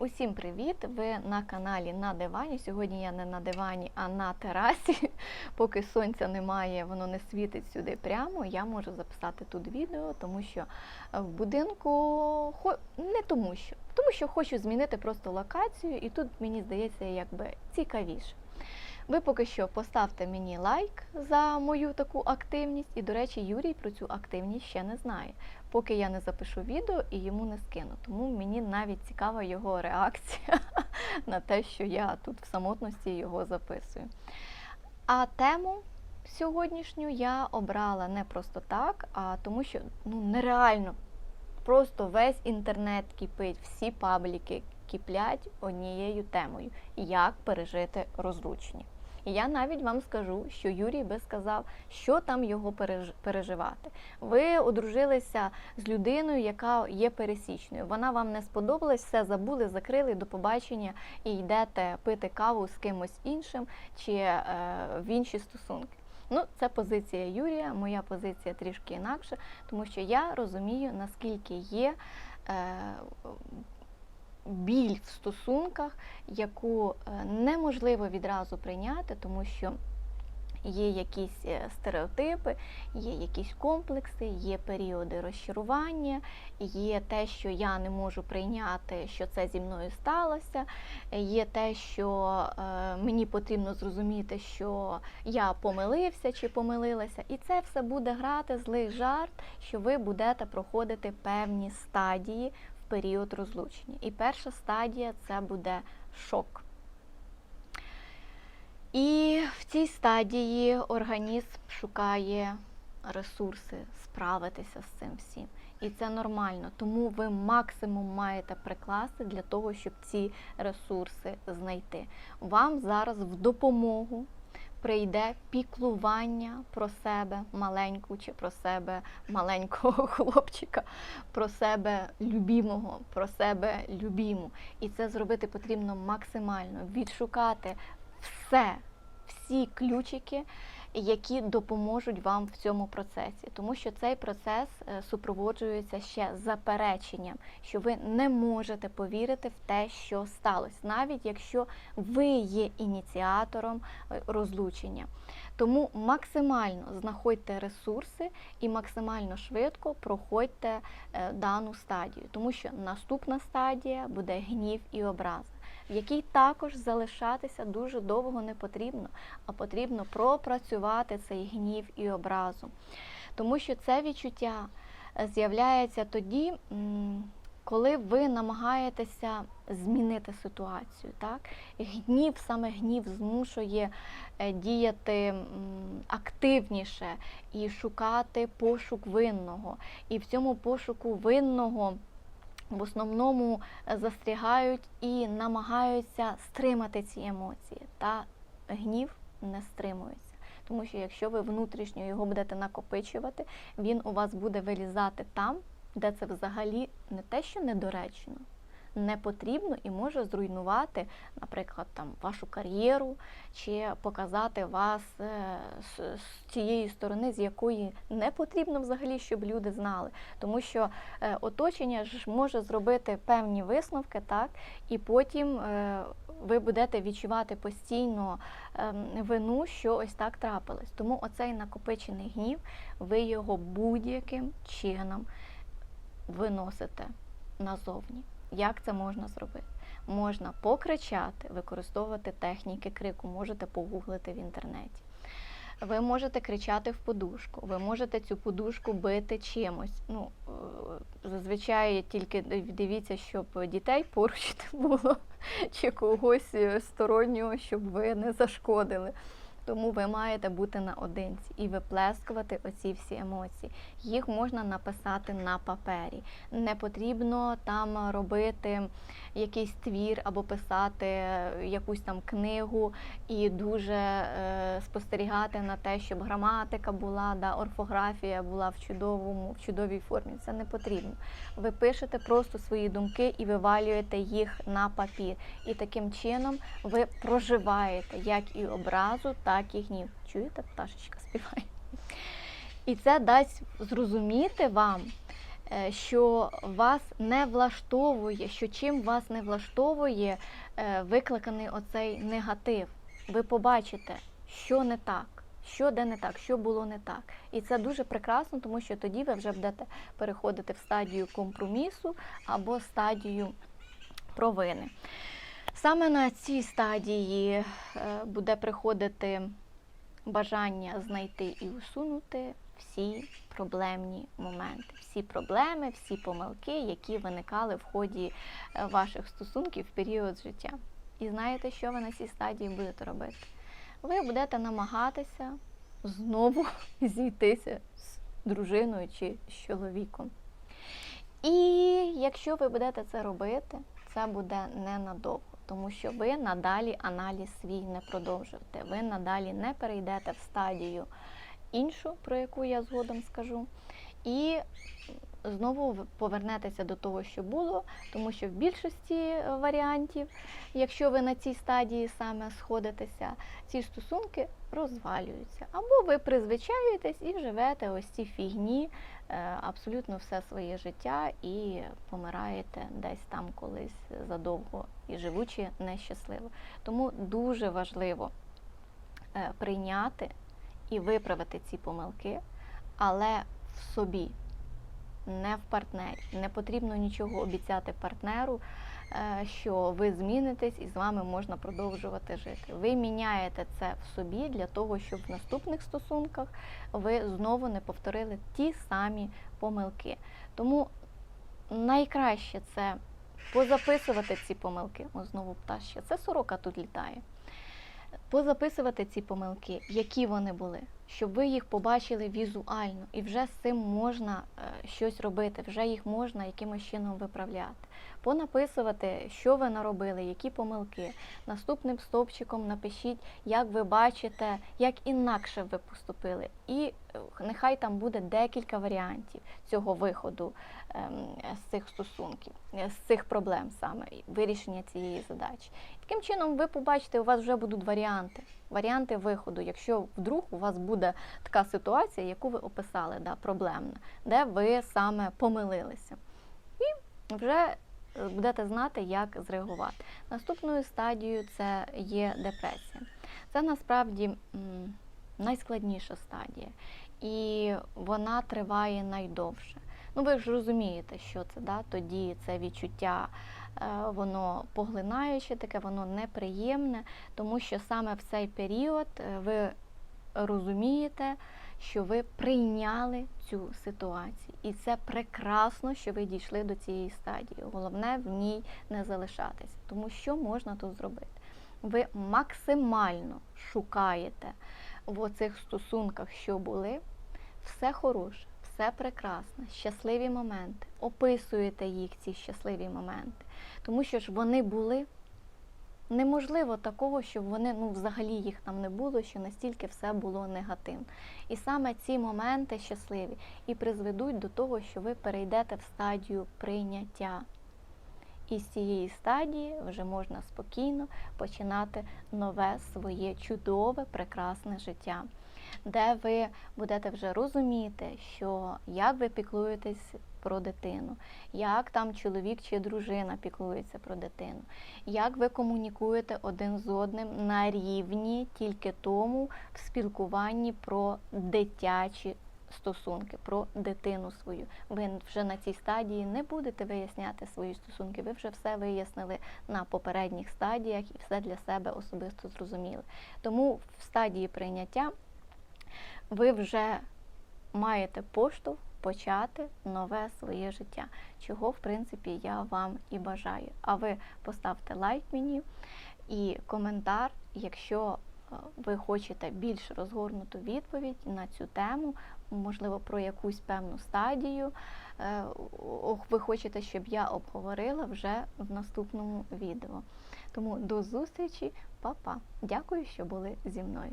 Усім привіт! Ви на каналі на дивані. Сьогодні я не на дивані, а на терасі. Поки сонця немає, воно не світить сюди прямо. Я можу записати тут відео, тому що в будинку не тому що, тому що хочу змінити просто локацію, і тут мені здається, якби цікавіше. Ви поки що поставте мені лайк за мою таку активність. І, до речі, Юрій про цю активність ще не знає, поки я не запишу відео і йому не скину. Тому мені навіть цікава його реакція на те, що я тут в самотності його записую. А тему сьогоднішню я обрала не просто так, а тому що ну, нереально. Просто весь інтернет кипить, всі пабліки киплять однією темою як пережити розлучення. І я навіть вам скажу, що Юрій би сказав, що там його переж- переживати. Ви одружилися з людиною, яка є пересічною. Вона вам не сподобалась, все забули, закрили до побачення і йдете пити каву з кимось іншим чи е, в інші стосунки. Ну, це позиція Юрія, моя позиція трішки інакша, тому що я розумію, наскільки є е, біль в стосунках, яку е, неможливо відразу прийняти, тому що є якісь е, стереотипи, є якісь комплекси, є періоди розчарування, є те, що я не можу прийняти, що це зі мною сталося, є те, що е, мені потрібно зрозуміти, що я помилився чи помилилася, і це все буде грати злий жарт, що ви будете проходити певні стадії період розлучення. І перша стадія це буде шок. І в цій стадії організм шукає ресурси справитися з цим всім. І це нормально. Тому ви максимум маєте прикласти для того, щоб ці ресурси знайти. Вам зараз в допомогу прийде піклування про себе маленьку чи про себе маленького хлопчика, про себе любімого, про себе любіму. І це зробити потрібно максимально відшукати все, всі ключики, які допоможуть вам в цьому процесі. Тому що цей процес е, супроводжується ще запереченням, що ви не можете повірити в те, що сталося, навіть якщо ви є ініціатором е, розлучення. Тому максимально знаходьте ресурси і максимально швидко проходьте е, дану стадію, тому що наступна стадія буде гнів і образа в якій також залишатися дуже довго не потрібно, а потрібно пропрацювати цей гнів і образу. Тому що це відчуття е, з'являється тоді, коли ви намагаєтеся змінити ситуацію. Так? Гнів, саме гнів змушує е, діяти активніше і шукати пошук винного. І в цьому пошуку винного в основному е, застрягають і намагаються стримати ці емоції. Та гнів не стримується. Тому що якщо ви внутрішньо його будете накопичувати, він у вас буде вилізати там, де це взагалі не те, що недоречно, не потрібно і може зруйнувати, наприклад, там вашу кар'єру чи показати вас е, з, тієї сторони, з якої не потрібно взагалі, щоб люди знали. Тому що е, оточення ж може зробити певні висновки, так, і потім е, ви будете відчувати постійно ем, вину, що ось так трапилось. Тому оцей накопичений гнів, ви його будь-яким чином виносите назовні. Як це можна зробити? Можна покричати, використовувати техніки крику, можете погуглити в інтернеті. Ви можете кричати в подушку, ви можете цю подушку бити чимось. Ну, е, зазвичай тільки дивіться, щоб дітей поруч не було, чи когось е, стороннього, щоб ви не зашкодили. Тому ви маєте бути наодинці і виплескувати оці всі емоції. Їх можна написати на папері. Не потрібно там робити якийсь твір або писати е, якусь там книгу і дуже е, спостерігати на те, щоб граматика була, да, орфографія була в чудовому, в чудовій формі. Це не потрібно. Ви пишете просто свої думки і вивалюєте їх на папір. І таким чином ви проживаєте як і образу, так і гнів. Чуєте, пташечка співає? І це дасть зрозуміти вам, е, що вас не влаштовує, що чим вас не влаштовує е, викликаний оцей негатив. Ви побачите, що не так, що де не так, що було не так. І це дуже прекрасно, тому що тоді ви вже будете переходити в стадію компромісу або стадію провини. Саме на цій стадії е, буде приходити бажання знайти і усунути всі проблемні моменти, всі проблеми, всі помилки, які виникали в ході е, ваших стосунків в період життя. І знаєте, що ви на цій стадії будете робити? Ви будете намагатися знову зійтися з дружиною чи з чоловіком. І якщо ви будете це робити, це буде ненадовго, тому що ви надалі аналіз свій не продовжуєте. Ви надалі не перейдете в стадію іншу, про яку я згодом скажу. І знову повернетеся до того, що було, тому що в більшості е, варіантів, якщо ви на цій стадії саме сходитеся, ці стосунки розвалюються. Або ви призвичаюєтесь і живете ось ці фігні е, абсолютно все своє життя і помираєте десь там колись задовго і живучи нещасливо. Тому дуже важливо е, прийняти і виправити ці помилки, але в собі, не в партнері. Не потрібно нічого обіцяти партнеру, е, що ви змінитесь і з вами можна продовжувати жити. Ви міняєте це в собі для того, щоб в наступних стосунках ви знову не повторили ті самі помилки. Тому найкраще це позаписувати ці помилки. О, знову птаще. Це сорока тут літає позаписувати ці помилки, які вони були, щоб ви їх побачили візуально, і вже з цим можна е, щось робити, вже їх можна якимось чином виправляти. Понаписувати, що ви наробили, які помилки. Наступним стовпчиком напишіть, як ви бачите, як інакше ви поступили. І е, нехай там буде декілька варіантів цього виходу з цих стосунків, е, з цих проблем саме вирішення цієї задачі. Таким чином, ви побачите, у вас вже будуть варіанти, варіанти виходу, якщо вдруг у вас буде така ситуація, яку ви описали, да, проблемна, де ви саме помилилися. І вже е, будете знати, як зреагувати. Наступною стадією це є депресія. Це насправді найскладніша стадія, і вона триває найдовше. Ну, ви ж розумієте, що це да? тоді це відчуття, е, воно поглинаюче, таке, воно неприємне, тому що саме в цей період е, ви розумієте, що ви прийняли цю ситуацію. І це прекрасно, що ви дійшли до цієї стадії. Головне в ній не залишатися. Тому що можна тут зробити? Ви максимально шукаєте в оцих стосунках, що були, все хороше все прекрасне, щасливі моменти, описуєте їх, ці щасливі моменти. Тому що ж вони були. Неможливо такого, щоб вони ну, взагалі їх там не було, що настільки все було негативно. І саме ці моменти щасливі і призведуть до того, що ви перейдете в стадію прийняття. І з цієї стадії вже можна спокійно починати нове своє чудове, прекрасне життя де ви будете вже розуміти, що як ви піклуєтесь про дитину, як там чоловік чи дружина піклується про дитину, як ви комунікуєте один з одним на рівні тільки тому в спілкуванні про дитячі. Стосунки про дитину свою. Ви вже на цій стадії не будете виясняти свої стосунки. Ви вже все вияснили на попередніх стадіях і все для себе особисто зрозуміли. Тому в стадії прийняття ви вже маєте поштовх почати нове своє життя, чого, в принципі, я вам і бажаю. А ви поставте лайк мені і коментар, якщо е, ви хочете більш розгорнуту відповідь на цю тему, можливо, про якусь певну стадію. Е, ви хочете, щоб я обговорила вже в наступному відео. Тому до зустрічі, па-па. Дякую, що були зі мною.